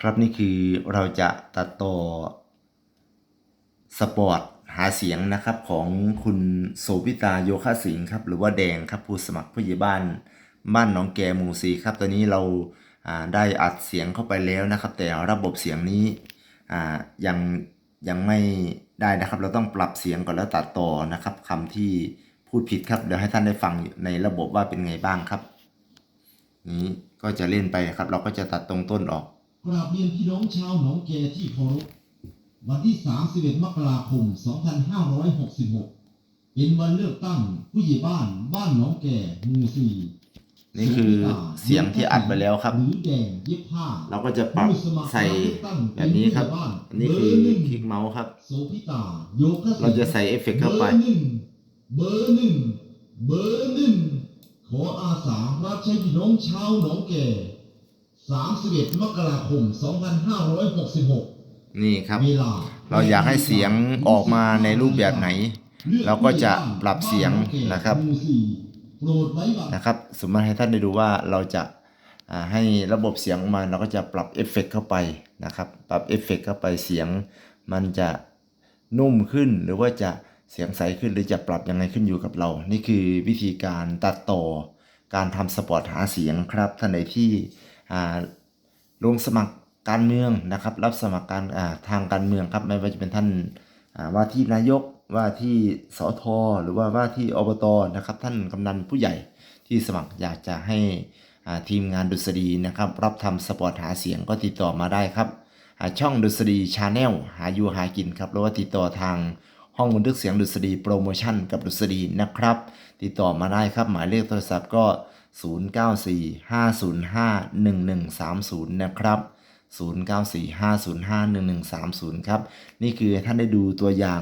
ครับนี่คือเราจะตัดต่อสปอร์ตหาเสียงนะครับของคุณโสภิตาโยคะสิงห์ครับหรือว่าแดงครับผู้สมัครผู้ใหญ่บ้านบ้านหนองแกหมู่สีครับตอนนี้เราาได้อัดเสียงเข้าไปแล้วนะครับ แต่ระบบเสียงนี้ยังยังไม่ได้นะครับ เราต้องปรับเสียงก่อนแล้วตัดต่อนะครับคำที่พูดผิดครับเดี๋ยวให้ท่านได้ฟังในระบบว่าเป็นไงบ้างครับ นี้ก็จะเล่นไปครับ เราก็จะตัดตรงต้นออก กราบเรียนพี่น้องชาวหนองแกที่เคารพวันที่ 31 มกราคม 2566 เป็นวันเลือกตั้งผู้ใหญ่บ้านบ้านหนองแกหมู่สี่นี่คือเสียงที่อัดไปแล้วครับหรือแดงเย็บผ้าเราก็จะปรับใส่แบบนี้ครับอันนี้คือคลิกเมาส์ครับโสพิตาโยคะศิลป์เราจะใส่เอฟเฟกต์เข้าไปบอร์หนึ่งเบอร์หนึ่งเบอร์หนึ่งขออาสารับใช้พี่น้องชาวหนองแก่ 31 มกราคม 2566 นี่ครับเวลาเราอยากให้เสียงออกมาในรูปแบบไหน เราก็จะปรับเสียงนะครับหมู่สี่โปรดไว้วางนะครับสมมติให้ท่านได้ดูว่าเราจะอ่าให้ระบบเสียงออกมาเราก็จะปรับเอฟเฟกต์เข้าไปนะครับ ปรับเอฟเฟกต์เข้าไปเสียง มันจะนุ่มขึ้นหรือว่าจะเสียงใสขึ้นหรือจะปรับยังไงขึ้นอยู่กับเรา นี่คือวิธีการตัดต่อการทำสปอร์ตหาเสียงครับท่านใดที่อ่า ลงสมัครการเมืองนะครับ รับสมัครการอ่าทางการเมืองครับไม่ว่าจะเป็นท่านอ่าว่าที่นายกว่าที่สอทอหรือว่าว่าที่อบตนะครับ ท่านกำนันผู้ใหญ่ที่สมัครอยากจะให้อ่าทีมงานดุษฎีนะครับ รับทำสปอร์ตหาเสียงก็ติดต่อมาได้ครับอ่าช่องดุษฎีชาแนลหาอยู่หากินครับหรือว่าติดต่อทาง ห้องบันทึกเสียงดุษฎีโปรโมชั่นกับดุษฎีนะครับ ติดต่อมาได้ครับหมายเลขโทรศัพท์ก็ 0945051130 นะครับ 0945051130 ครับ นี่คือท่านได้ดูตัวอย่าง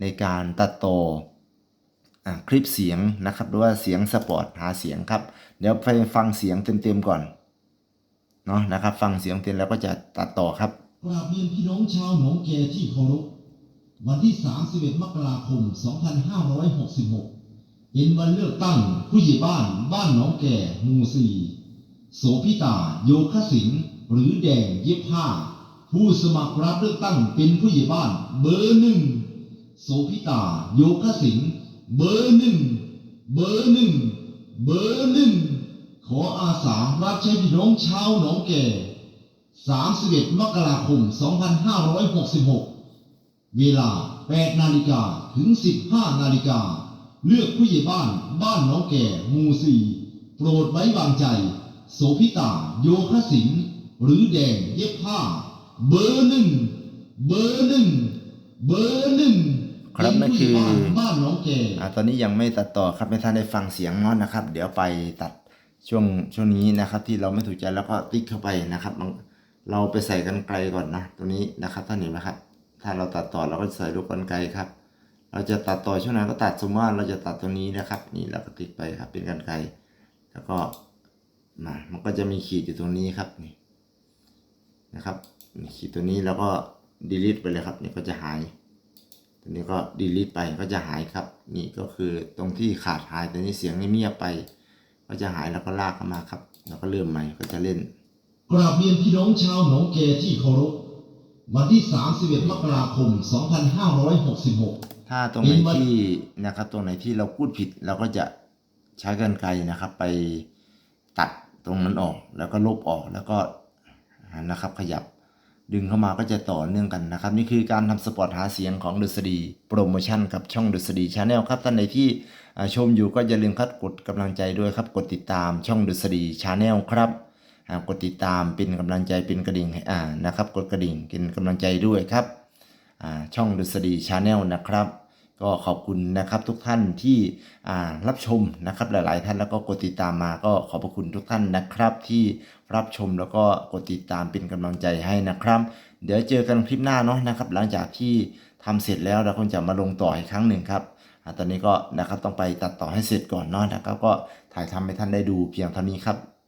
ในการตัดต่อคลิปเสียงนะครับหรือว่าเสียงสปอร์ตหาเสียงครับ เดี๋ยวไปฟังเสียงเต็มๆก่อนเนาะนะครับ ฟังเสียงเต็มแล้วก็จะตัดต่อครับกราบเรียนพี่น้องชาวหนองแกที่เคารพ วันที่ 31 มกราคม 2566 เป็นวันเลือกตั้งผู้ใหญ่บ้านบ้านหนองแก่หมู่สี่โสพิตาโยคสิงหรือแดงเย็บผ้า ผู้สมัครรับเลือกตั้งเป็นผู้ใหญ่บ้าน เบอร์หนึ่งโสพิตาโยคสิงเบอร์หนึ่งเบอร์หนึ่งเบอร์หนึ่งขออาสารับใช้พี่น้องชาวหนองแก่ 31 มกราคม 2566 เวลา 8 นาฬิกาถึง 15 นาฬิกา เลือกผู้ใหญ่บ้านบ้านหน้องแก่หมู่สี่โปรดไว้วางใจ โสพิตา โยคะสิงห์หรือแดงเย็บผ้า เบอร์หนึ่ง เบอร์หนึ่ง เบอร์หนึ่งครับนั่นคือเป็นผู้ใหญ่บ้านบ้านหน้องแก่อ่าตอนนี้ยังไม่ตัดต่อครับให้ท่านได้ฟังเสียงเนาะนะครับ เดี๋ยวไปตัดช่วงช่วงนี้นะครับ ที่เราไม่ถูกใจแล้วก็ติ๊กเข้าไปนะครับบางเราไปใส่กันไกลก่อนนะตรงนี้นะครับท่านเห็นไหมครับ ถ้าเราตัดต่อเราก็ใส่ลูกกันไกครับ เราจะตัดต่อช่วงไหนก็ตัดสมมติว่าเราจะตัดตรงนี้นะครับ นี่เราก็ติ๊กไปครับเป็นกันไก แล้วก็มามันก็จะมีขีดอยู่ตรงนี้ครับนี่นะครับมีขีดตัวนี้แล้วก็ delete ไปเลยครับนี่ก็จะหาย ตัวนี้ก็ delete ไปก็จะหายครับ นี่ก็คือตรงที่ขาดหายแต่นี้เสียงเงียบไป ก็จะหายแล้วก็ลากเข้ามาครับ แล้วก็เริ่มใหม่ก็จะเล่นกราบเรียนพี่น้องชาวหนองแกที่เคารพ วันที่ 31 มกราคม 2566 ถ้าตรงไหนที่นะครับ ตรงไหนที่เราพูดผิดเราก็จะใช้กรรไกรนะครับ ไปตัดตรงนั้นออก แล้วก็ลบออกแล้วก็นะครับ ขยับดึงเข้ามาก็จะต่อเนื่องกันนะครับ นี่คือการทำสปอร์ตหาเสียงของดุษฎีโปรโมชั่นกับช่องดุษฎีชาแนลครับท่านใดที่อ่าชมอยู่ก็อย่าลืมครับกดกำลังใจด้วยครับ กดติดตามช่องดุษฎีชาแนลครับอ่า กดติดตามเป็นกำลังใจเป็นกระดิ่งอ่านะครับ กดกระดิ่งเป็นกำลังใจด้วยครับช่องดุษฎีชาแนลนะครับ ก็ขอบคุณนะครับทุกท่านที่รับชมนะครับหลาย ๆ ท่านแล้วก็กดติดตามมาก็ขอบพระคุณทุกท่านนะครับ ที่รับชมแล้วก็กดติดตามเป็นกำลังใจให้นะครับ เดี๋ยวเจอกันคลิปหน้าเนาะนะครับ หลังจากที่ทำเสร็จแล้วเราคงจะมาลงต่ออีกครั้งหนึ่งครับอตอนนี้ก็นะครับต้องไปตัดต่อให้เสร็จก่อนเนาะนะครับก็ถ่ายทำให้ท่านได้ดูเพียงเท่านี้ครับ